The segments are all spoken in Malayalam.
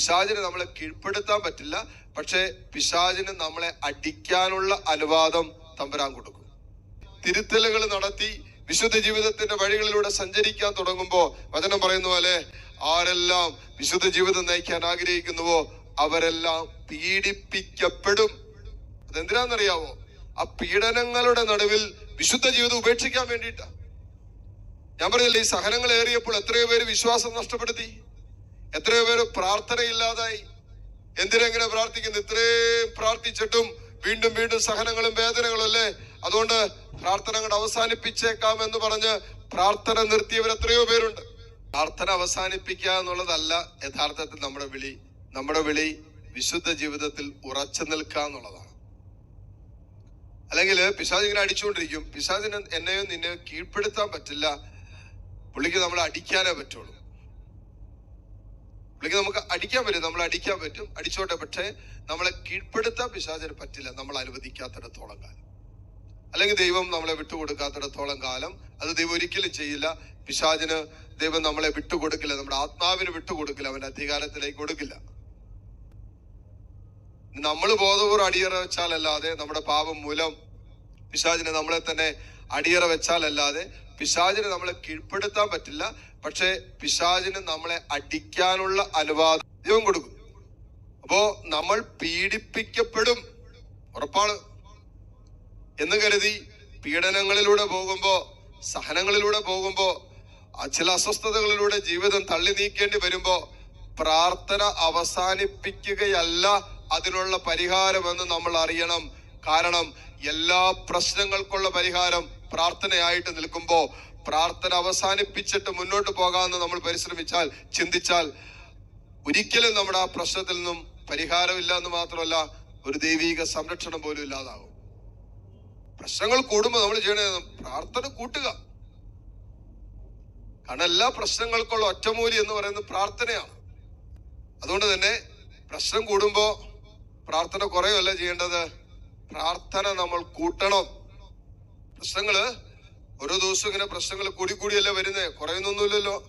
പിശാചിന് നമ്മളെ കീഴ്പ്പെടുത്താൻ പറ്റില്ല. പക്ഷേ പിശാചിന് നമ്മളെ അടിക്കാനുള്ള അനുവാദം തമ്പുരാൻ കൊടുക്കും. തിരുത്തലുകൾ നടത്തി വിശുദ്ധ ജീവിതത്തിന്റെ വഴികളിലൂടെ സഞ്ചരിക്കാൻ തുടങ്ങുമ്പോൾ വചനം പറയുന്ന പോലെ ആരെല്ലാം വിശുദ്ധ ജീവിതം നയിക്കാൻ ആഗ്രഹിക്കുന്നുവോ അവരെല്ലാം പീഡിപ്പിക്കപ്പെടും. അതെന്തിനാണെന്നറിയാവോ? ആ പീഡനങ്ങളുടെ നടുവിൽ വിശുദ്ധ ജീവിതം ഉപേക്ഷിക്കാൻ വേണ്ടിയിട്ടാ. ഞാൻ പറഞ്ഞില്ലേ ഈ സഹനങ്ങൾ ഏറിയപ്പോൾ എത്രയോ പേര് വിശ്വാസം നഷ്ടപ്പെടുത്തി. എത്രയോ പേര് പ്രാർത്ഥനയില്ലാതായി. എന്തിനെങ്ങനെ പ്രാർത്ഥിക്കുന്നു? ഇത്രയും പ്രാർത്ഥിച്ചിട്ടും വീണ്ടും വീണ്ടും സഹനങ്ങളും വേദനകളും അല്ലേ? അതുകൊണ്ട് പ്രാർത്ഥനകൾ അവസാനിപ്പിച്ചേക്കാം എന്ന് പറഞ്ഞ് പ്രാർത്ഥന നിർത്തിയവർ എത്രയോ പേരുണ്ട്. പ്രാർത്ഥന അവസാനിപ്പിക്കുക എന്നുള്ളതല്ല യഥാർത്ഥത്തിൽ നമ്മുടെ വിളി. നമ്മുടെ വിളി വിശുദ്ധ ജീവിതത്തിൽ ഉറച്ചു നിൽക്കുക എന്നുള്ളതാണ്. അല്ലെങ്കിൽ പിശാജ് ഇങ്ങനെ അടിച്ചുകൊണ്ടിരിക്കും. പിശാചിന് എന്നെയോ നിന്നെയോ കീഴ്പ്പെടുത്താൻ പറ്റില്ല. പുള്ളിക്ക് നമ്മളെ അടിക്കാനേ പറ്റുള്ളൂ. പുള്ളിക്ക് നമുക്ക് അടിക്കാൻ പറ്റും നമ്മൾ അടിക്കാൻ പറ്റും അടിച്ചോട്ടെ പക്ഷേ നമ്മളെ കീഴ്പ്പെടുത്താൻ പിശാചിന് പറ്റില്ല നമ്മൾ അനുവദിക്കാത്തിടത്തോളം കാലം. അല്ലെങ്കിൽ ദൈവം നമ്മളെ വിട്ടുകൊടുക്കാത്തിടത്തോളം കാലം അത് ദൈവം ഒരിക്കലും ചെയ്യില്ല. പിശാചിന് ദൈവം നമ്മളെ വിട്ടുകൊടുക്കില്ല നമ്മുടെ ആത്മാവിന് വിട്ടുകൊടുക്കില്ല അവന്റെ അധികാരത്തിലേക്ക് കൊടുക്കില്ല. നമ്മൾ ബോധപൂർവം അടിയറ വെച്ചാലല്ലാതെ നമ്മുടെ പാപം മൂലം പിശാചിനെ നമ്മളെ തന്നെ അടിയറ വെച്ചാലല്ലാതെ പിശാചിനെ നമ്മളെ കീഴ്പ്പെടുത്താൻ പറ്റില്ല. പക്ഷേ പിശാചിന് നമ്മളെ അടിക്കാനുള്ള അനുവാദം ദൈവം കൊടുക്കും. അപ്പോ നമ്മൾ പീഡിപ്പിക്കപ്പെടും. ഉറപ്പാണ്. എന്ന് കരുതി പീഡനങ്ങളിലൂടെ പോകുമ്പോ സഹനങ്ങളിലൂടെ പോകുമ്പോ ചില അസ്വസ്ഥതകളിലൂടെ ജീവിതം തള്ളി നീക്കേണ്ടി വരുമ്പോ പ്രാർത്ഥന അവസാനിപ്പിക്കുകയല്ല അതിനുള്ള പരിഹാരമെന്ന് നമ്മൾ അറിയണം. കാരണം എല്ലാ പ്രശ്നങ്ങൾക്കുള്ള പരിഹാരം പ്രാർത്ഥനയായിട്ട് നിൽക്കുമ്പോൾ പ്രാർത്ഥന അവസാനിപ്പിച്ചിട്ട് മുന്നോട്ട് പോകാമെന്ന് നമ്മൾ പരിശ്രമിച്ചാൽ ചിന്തിച്ചാൽ ഒരിക്കലും നമ്മുടെ ആ പ്രശ്നത്തിൽ നിന്നും പരിഹാരമില്ല എന്ന് മാത്രമല്ല ഒരു ദൈവീക സംരക്ഷണം പോലും ഇല്ലാതാകും പ്രശ്നങ്ങൾ കൂടുമ്പോൾ നമ്മൾ ചെയ്യണേ പ്രാർത്ഥന കൂട്ടുക. കാരണം എല്ലാ പ്രശ്നങ്ങൾക്കുള്ള ഒറ്റമൂലി എന്ന് പറയുന്നത് പ്രാർത്ഥനയാണ്. അതുകൊണ്ട് തന്നെ പ്രശ്നം കൂടുമ്പോൾ പ്രാർത്ഥന കുറയുമല്ല ചെയ്യേണ്ടത്? പ്രാർത്ഥന നമ്മൾ കൂട്ടണം. പ്രശ്നങ്ങൾ ഓരോ ദിവസവും ഇങ്ങനെ പ്രശ്നങ്ങൾ കൂടി കൂടിയല്ലേ വരുന്നേ? കുറയുന്നൊന്നുമില്ലല്ലോ.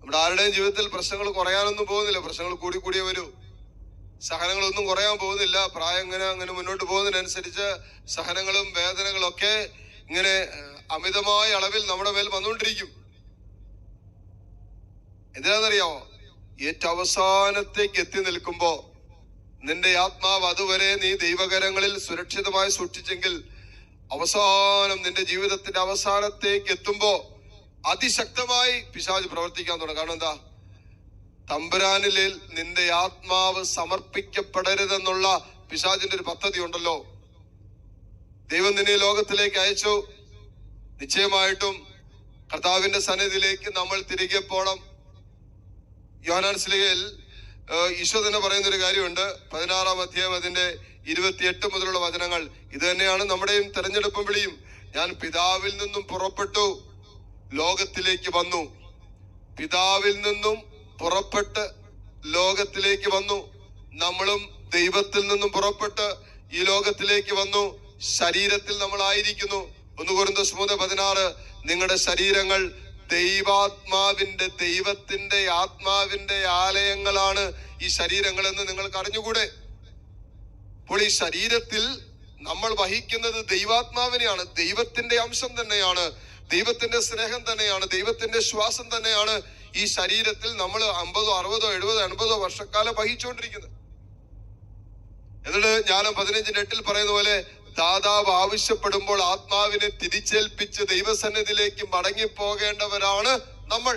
നമ്മുടെ ആരുടെയും ജീവിതത്തിൽ പ്രശ്നങ്ങൾ കുറയാനൊന്നും പോകുന്നില്ല. പ്രശ്നങ്ങൾ കൂടി കൂടിയേ വരൂ. സഹനങ്ങളൊന്നും കുറയാൻ പോകുന്നില്ല. പ്രായം ഇങ്ങനെ അങ്ങനെ മുന്നോട്ട് പോകുന്നതിനനുസരിച്ച് സഹനങ്ങളും വേദനകളും ഒക്കെ ഇങ്ങനെ അമിതമായ അളവിൽ നമ്മുടെ മേൽ വന്നുകൊണ്ടിരിക്കും. എന്തിനാണെന്നറിയാമോ ഏറ്റവും അവസാനത്തേക്ക് എത്തി നിൽക്കുമ്പോ നിന്റെ ആത്മാവ് അതുവരെ നീ ദൈവകരങ്ങളിൽ സുരക്ഷിതമായി സൂക്ഷിച്ചെങ്കിൽ അവസാനം നിന്റെ ജീവിതത്തിന്റെ അവസാനത്തേക്ക് എത്തുമ്പോ അതിശക്തമായി പിശാജ് പ്രവർത്തിക്കാൻ തുടങ്ങും. കാരണം എന്താ? തമ്പുരാനിലിൽ നിന്റെ ആത്മാവ് സമർപ്പിക്കപ്പെടരുതെന്നുള്ള പിശാജിന്റെ ഒരു പദ്ധതി ഉണ്ടല്ലോ. ദൈവം നിന്നെ ലോകത്തിലേക്ക് അയച്ചു. നിശ്ചയമായിട്ടും കർത്താവിന്റെ സന്നിധിയിലേക്ക് നമ്മൾ തിരികെ പോണം. യോനാൻ സ്ലിഹയിൽ ഈശോ തന്നെ പറയുന്ന ഒരു കാര്യമുണ്ട്. പതിനാറാം അധ്യായം അതിന്റെ ഇരുപത്തിയെട്ട് മുതലുള്ള വചനങ്ങൾ. ഇത് തന്നെയാണ് നമ്മുടെയും തെരഞ്ഞെടുപ്പും വിളിയും. ഞാൻ പിതാവിൽ നിന്നും പുറപ്പെട്ടു ലോകത്തിലേക്ക് വന്നു. പിതാവിൽ നിന്നും പുറപ്പെട്ട് ലോകത്തിലേക്ക് വന്നു. നമ്മളും ദൈവത്തിൽ നിന്നും പുറപ്പെട്ട് ഈ ലോകത്തിലേക്ക് വന്നു. ശരീരത്തിൽ നമ്മളായിരിക്കുന്നു. ഒന്ന് കുരുന്ന സ്മൂത പതിനാറ്. നിങ്ങളുടെ ശരീരങ്ങൾ ദൈവാത്മാവിന്റെ ദൈവത്തിന്റെ ആത്മാവിന്റെ ആലയങ്ങളാണ് ഈ ശരീരങ്ങളെന്ന് നിങ്ങൾക്ക് അറിഞ്ഞുകൂടെ? അപ്പോൾ ഈ ശരീരത്തിൽ നമ്മൾ വഹിക്കുന്നത് ദൈവാത്മാവിനെയാണ്. ദൈവത്തിന്റെ അംശം തന്നെയാണ്. ദൈവത്തിന്റെ സ്നേഹം തന്നെയാണ്. ദൈവത്തിന്റെ ശ്വാസം തന്നെയാണ് ഈ ശരീരത്തിൽ നമ്മൾ അമ്പതോ അറുപതോ എഴുപതോ എൺപതോ വർഷക്കാലം വഹിച്ചുകൊണ്ടിരിക്കുന്നത്. എന്നിട്ട് ജ്ഞാനം പതിനഞ്ചിന്റെ എട്ടിൽ പറയുന്ന പോലെ ദാതാവ് ആവശ്യപ്പെടുമ്പോൾ ആത്മാവിനെ തിരിച്ചേൽപ്പിച്ച് ദൈവസന്നിധിയിലേക്ക് മടങ്ങിപ്പോകേണ്ടവരാണ് നമ്മൾ.